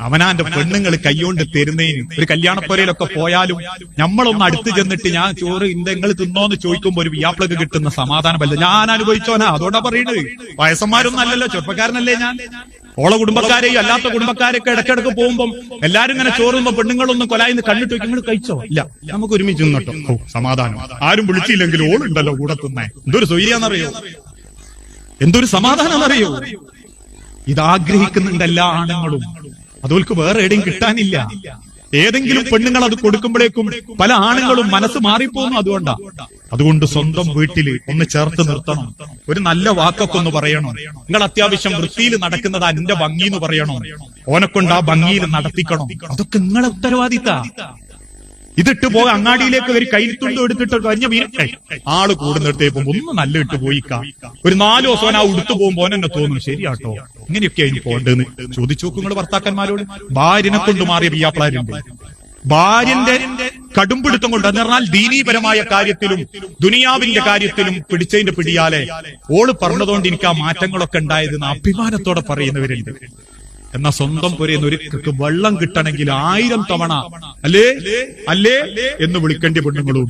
അവനാന്റെ പെണ്ണുങ്ങൾ കൈകൊണ്ട് തരുന്നതിന് ഒരു കല്യാണപ്പുരയിലൊക്കെ പോയാലും നമ്മളൊന്ന് അടുത്ത് ചെന്നിട്ട് ഞാൻ ചോറ് ഇന്ത്യങ്ങൾ തിന്നോന്ന് ചോദിക്കുമ്പോൾ ഒരു വ്യാപ്ലക്ക് കിട്ടുന്ന സമാധാനമല്ല. ഞാൻ അനുഭവിച്ചോനാ അതോടാ പറയുന്നത് വയസ്സന്മാരൊന്നും അല്ലല്ലോ. ചെറുപ്പക്കാരനല്ലേ ഞാൻ. ഓള കുടുംബക്കാരെയും അല്ലാത്ത കുടുംബക്കാരൊക്കെ ഇടയ്ക്കിടക്ക് പോകുമ്പോൾ എല്ലാരും ഇങ്ങനെ ചോറുമ്പോ പെണ്ണുങ്ങളൊന്നും കൊലായിന്ന് കണ്ടിട്ട് നിങ്ങൾ കഴിച്ചോ? ഇല്ല. നമുക്ക് ഒരുമിച്ച് നിന്നോട്ടോ. സമാധാനം. ആരും വിളിച്ചില്ലെങ്കിൽ ഓളുണ്ടല്ലോ കൂടെ തിന്നേ. എന്തൊരു സൂര്യാന്നറിയോ എന്തൊരു സമാധാനം അറിയോ ഇത് ആഗ്രഹിക്കുന്നുണ്ട് എല്ലാ ആണുങ്ങളും. അതോൽക്ക് വേറെ എവിടെയും കിട്ടാനില്ല. ഏതെങ്കിലും പെണ്ണുങ്ങൾ അത് കൊടുക്കുമ്പോഴേക്കും പല ആണുങ്ങളും മനസ്സ് മാറിപ്പോകുന്നു അതുകൊണ്ടാ. അതുകൊണ്ട്. സ്വന്തം വീട്ടിൽ ഒന്ന് ചേർത്ത് നിർത്തണം. ഒരു നല്ല വാക്കൊക്കെ ഒന്ന് പറയണം. നിങ്ങൾ അത്യാവശ്യം വൃത്തിയിൽ നടക്കുന്നതാ നിന്റെ ഭംഗി എന്ന് പറയണോ. ഓനെക്കൊണ്ട് ആ ഭംഗിയിൽ നടത്തിക്കണം. അതൊക്കെ നിങ്ങളെ ഉത്തരവാദിത്ത. ഇതിട്ട് പോയി അങ്ങാടിയിലേക്ക് ഒരു കൈത്തുണ്ട് എടുത്തിട്ട് കഴിഞ്ഞ ഏയ്, ആൾ കൂടുന്നിടത്തേപ്പം ഒന്ന് നല്ല ഇട്ട് പോയിക്കാം. ഒരു നാല് ദിവസം ആ ഉടുത്തു പോകുമ്പോൾ എന്നെ തോന്നുന്നു ശരിയാട്ടോ. ഇങ്ങനെയൊക്കെ അതിന് പോകേണ്ടതെന്ന് ചോദിച്ചു നോക്കും നിങ്ങൾ ഭർത്താക്കന്മാരോട്. ഭാര്യനെ കൊണ്ട് മാറിയ പിയാപ്പിളാരുണ്ട് ഭാര്യന്റെ കടുംപിടുത്തം കൊണ്ട് എന്ന് പറഞ്ഞാൽ ദീനീപരമായ കാര്യത്തിലും ദുനിയാവിന്റെ കാര്യത്തിലും പിടിച്ചതിന്റെ പിടിയാലെ ഓൾ പറഞ്ഞതുകൊണ്ട് എനിക്ക് ആ മാറ്റങ്ങളൊക്കെ ഉണ്ടായതെന്ന് അഭിമാനത്തോടെ പറയുന്നവരുണ്ട്. എന്നാ സ്വന്തം പുരയിൽ ഒരു ഒരിക്കൽക്ക് വെള്ളം കിട്ടണമെങ്കിൽ ആയിരം തവണ അല്ലേ? അല്ലേ? എന്ന് വിളിക്കേണ്ട പെണ്ണുങ്ങളും